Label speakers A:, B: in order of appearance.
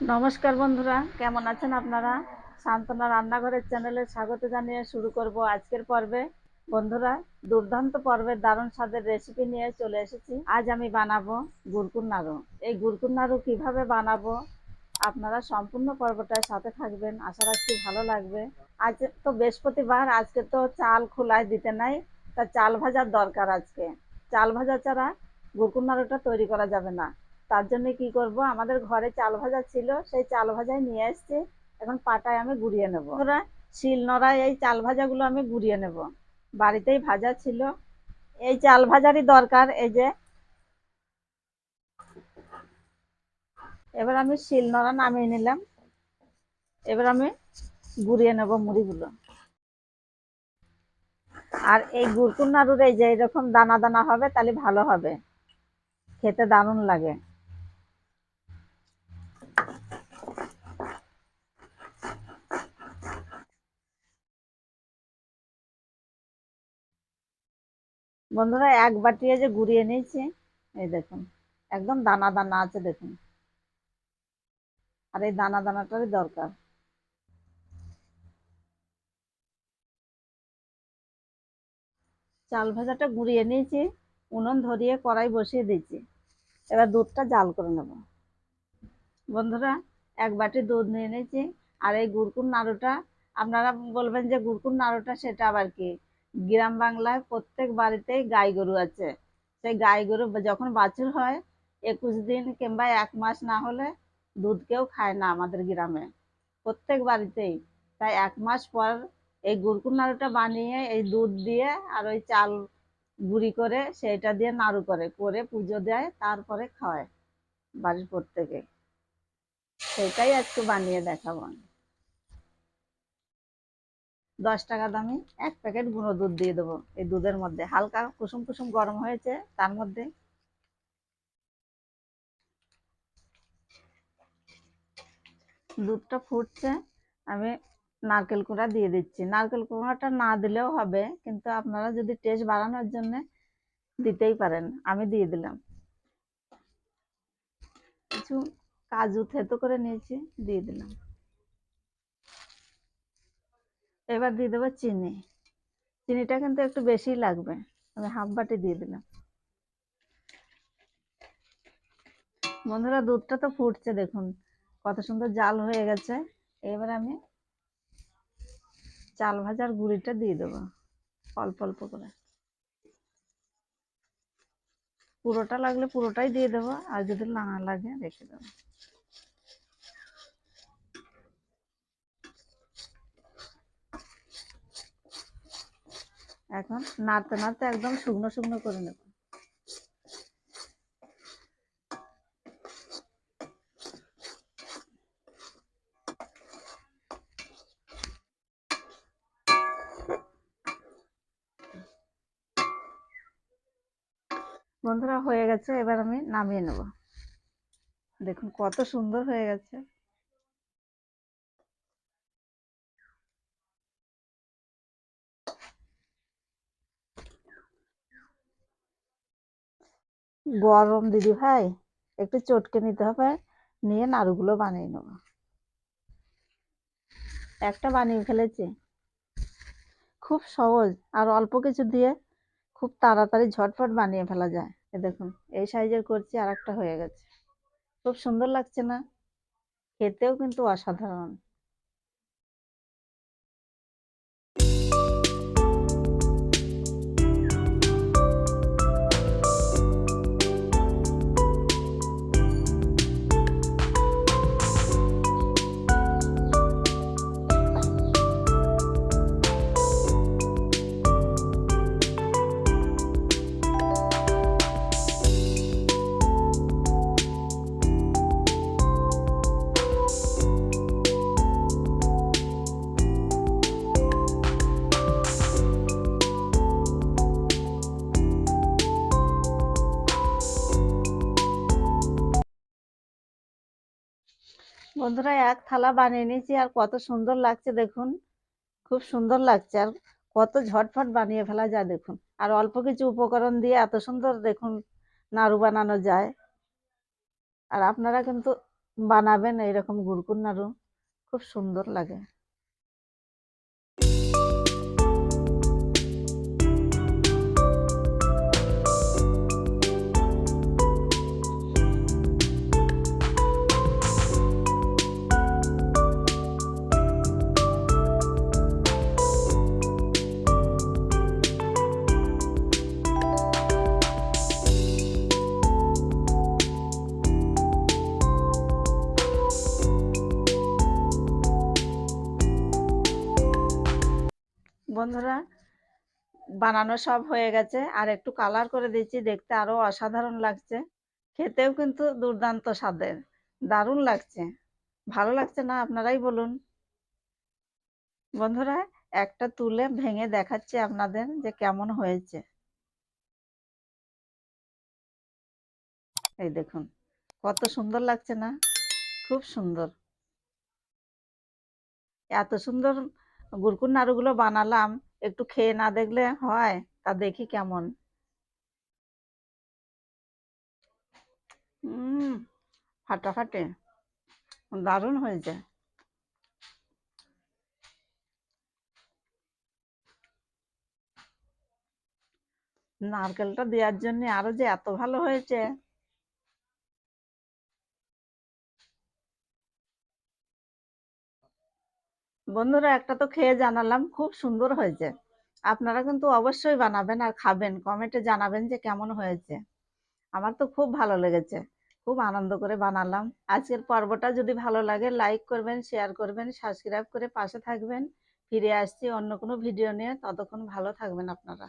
A: নমস্কার বন্ধুরা, কেমন আছেন আপনারা? সান্তনা রান্নাঘরের চ্যানেলে স্বাগত জানিয়ে শুরু করব আজকের পর্বে। বন্ধুরা, দুর্দান্ত পর্বের দারুণ স্বাদের রেসিপি নিয়ে চলে এসেছি। আজ আমি বানাবো গুড়কুর নাড়ু। এই গুড়কুর নাড়ু কীভাবে বানাবো আপনারা সম্পূর্ণ পর্বটার সাথে থাকবেন। আশা রাখছি ভালো লাগবে। আজ তো বৃহস্পতিবার, আজকে তো চাল খোলায় দিতে নাই। তা চাল ভাজার দরকার আজকে। চাল ভাজা ছাড়া গুড়কুর নাড়ুটা তৈরি করা যাবে না। তার জন্য কি করব? আমাদের ঘরে চাল ভাজা ছিল, সেই চাল ভাজাই নিয়ে এসছি। এখন পাটায় আমি গুড়িয়ে নেব। ওরা শিল নড়ায় এই চাল ভাজাগুলো আমি গুড়িয়ে নেব। বাড়িতেই ভাজা ছিল। এই চাল ভাজারই দরকার, এই যে। এবার আমি শিল নড়া নামিয়ে নিলাম। এবার আমি গুড়িয়ে নেব মুড়িগুলো। আর এই গুড়কুর নাড়ুর এই যে এরকম দানা দানা হবে, তাহলে ভালো হবে। খেতে দারুণ লাগে। বন্ধুরা, এক বাটি যে গুড়িয়ে নিয়েছি, এই দেখুন, একদম দানা দানা আছে, দেখুন। আর এই দানা দানাটারই দরকার। চাল ভাজাটা গুঁড়িয়ে নিয়েছি, উনুন ধরিয়ে কড়াই বসিয়ে দিয়েছি। এবার দুধটা জাল করে নেব। বন্ধুরা, এক বাটি দুধ নিয়ে নিয়েছি, আর এই গুড়কুর নাড়ুটা, আপনারা বলবেন যে গুড়কুর নাড়ুটা, সেটা আবার কি? গ্রাম বাংলায় প্রত্যেক বাড়িতেই গাই গরু আছে। সেই গাই গরু যখন বাছুর হয়, একুশ দিন কিংবা এক মাস না হলে দুধ কেউ খায় না আমাদের গ্রামে। প্রত্যেক বাড়িতেই। তাই এক মাস পর এই গুড়কুর নাড়ুটা বানিয়ে এই দুধ দিয়ে আর ওই চাল গুঁড়ি করে সেইটা দিয়ে নাড়ু করে করে পুজো দেয়, তারপরে খাওয়ায় বাড়ির প্রত্যেকে। সেটাই আজকে বানিয়ে দেখাবো দশ টাকা দামি এক প্যাকেট গুঁড়ো দুধ দিয়ে দেবো। এই দুধের মধ্যে হালকা কুসুম কুসুম গরম হয়েছে, তার মধ্যে দুধটা ফুটছে, আমি নারকেল কুড়া দিয়ে দিচ্ছি। নারকেল কুড়াটা না দিলেও হবে, কিন্তু আপনারা যদি টেস্ট বাড়ানোর জন্য দিতেই পারেন, আমি দিয়ে দিলাম। কিছু কাজু থেতো করে নিয়েছি, দিয়ে দিলাম। এবার দিয়ে দেবো চিনি। চিনিটা কিন্তু একটু বেশি লাগবে। আমি হাফ বাটি দিয়ে দিলাম। বন্ধুরা, দুধটা তো ফুটছে, দেখুন। কত সুন্দর জাল হয়ে গেছে। এবার আমি চাল ভাজার গুঁড়িটা দিয়ে দেবো, অল্প অল্প করে। পুরোটা লাগলে পুরোটাই দিয়ে দেবো, আর যদি না লাগে রেখে দেবো। এখন নাড়তে নাড়তে একদম শুকনো শুকনো করে নেব। বন্ধুরা, হয়ে গেছে। এবার আমি নামিয়ে নেব। দেখুন কত সুন্দর হয়ে গেছে। গরম দিদি ভাই, একটু চটকে নিতে হবে, নিয়ে নাড়ুগুলো বানিয়ে নেব। একটা বানিয়ে ফেলেছি। খুব সহজ, আর অল্প কিছু দিয়ে খুব তাড়াতাড়ি ঝটফট বানিয়ে ফেলা যায়। এ দেখুন, এই সাইজের করছি আর একটা হয়ে গেছে। খুব সুন্দর লাগছে না? খেতেও কিন্তু অসাধারণ। বন্ধুরা, এক থালা বানিয়ে নিয়েছি আর কত সুন্দর লাগছে দেখুন। খুব সুন্দর লাগছে আর কত ঝটফট বানিয়ে ফেলা যায় দেখুন। আর অল্প কিছু উপকরণ দিয়ে এত সুন্দর দেখুন নাড়ু বানানো যায়। আর আপনারা কিন্তু বানাবেন এইরকম গুড়কুর নাড়ু, খুব সুন্দর লাগে। বন্ধুরা, বানানো সব হয়ে গেছে। আর একটু কালার করে দিচ্ছি, দেখতে আরও অসাধারণ লাগছে। খেতেও কিন্তু দুর্দান্ত স্বাদের, দারুণ লাগছে। ভালো লাগছে না, আপনারাই বলুন। বন্ধুরা, একটা তুলে ভেঙে দেখাচ্ছি আপনাদের যে কেমন হয়েছে। এই দেখুন, কত সুন্দর লাগছে না? খুব সুন্দর। এত সুন্দর গুড়কুর নাড়ুগুলো বানালাম, একটু খেয়ে না দেখলে হয়, তা দেখি কেমন। হুম ফাটাফাটি, দারুণ হয়েছে। নারকেলটা দেওয়ার জন্য আরও যে এত ভালো হয়েছে। বন্ধুরা, একটা তো খেয়ে জানালাম, খুব সুন্দর হয়েছে। আপনারা কিন্তু অবশ্যই বানাবেন আর খাবেন, কমেন্টে জানাবেন যে কেমন হয়েছে। আমার তো খুব ভালো লেগেছে, খুব আনন্দ করে বানালাম। আজকের পর্বটা যদি ভালো লাগে, লাইক করবেন, শেয়ার করবেন, সাবস্ক্রাইব করে পাশে থাকবেন। ফিরে আসছি অন্য কোনো ভিডিও নিয়ে, ততক্ষণ ভালো থাকবেন আপনারা।